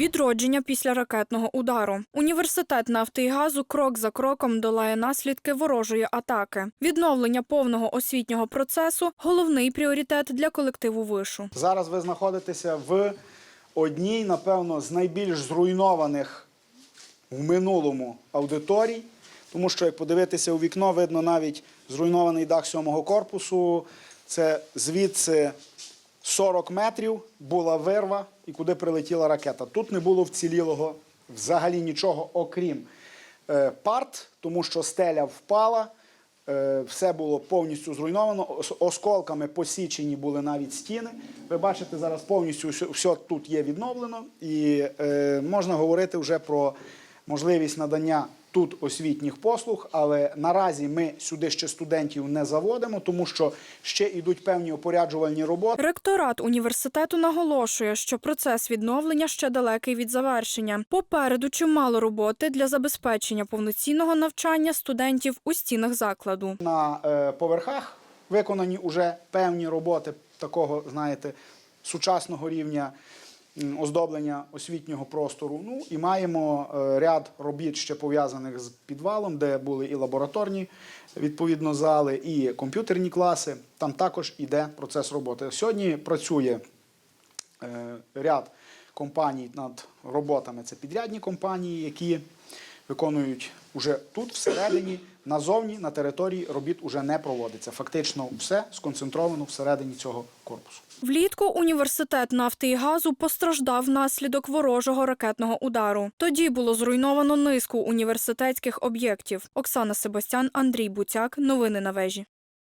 Відродження після ракетного удару. Університет нафти і газу крок за кроком долає наслідки ворожої атаки. Відновлення повного освітнього процесу головний пріоритет для колективу вишу. Зараз ви знаходитеся в одній, напевно, з найбільш зруйнованих в минулому аудиторій, тому що, як подивитися у вікно, видно навіть зруйнований дах сьомого корпусу. Це звідси 40 метрів була вирва і куди прилетіла ракета. Тут не було вцілілого взагалі нічого, окрім е, парт, тому що стеля впала. Е, Все було повністю зруйновано, осколками посічені були навіть стіни. Ви бачите, зараз повністю все, тут є відновлено, і е, можна говорити вже про можливість надання тут освітніх послуг, але наразі ми сюди ще студентів не заводимо, тому що ще йдуть певні опоряджувальні роботи. Ректорат університету наголошує, що процес відновлення ще далекий від завершення. Попереду чимало роботи для забезпечення повноцінного навчання студентів у стінах закладу. На е, поверхах виконані вже певні роботи такого, знаєте, сучасного рівня оздоблення освітнього простору. Ну і маємо е, ряд робіт ще пов'язаних з підвалом, де були і лабораторні відповідно зали, і комп'ютерні класи. Там також іде процес роботи. Сьогодні працює е, ряд компаній над роботами. Це підрядні компанії, які виконують уже тут, всередині, назовні, на території робіт уже не проводиться. Фактично все сконцентровано всередині цього корпусу. Влітку університет нафти і газу постраждав внаслідок ворожого ракетного удару. Тоді було зруйновано низку університетських об'єктів. Оксана Себастян, Андрій Буцяк. Новини на вежі.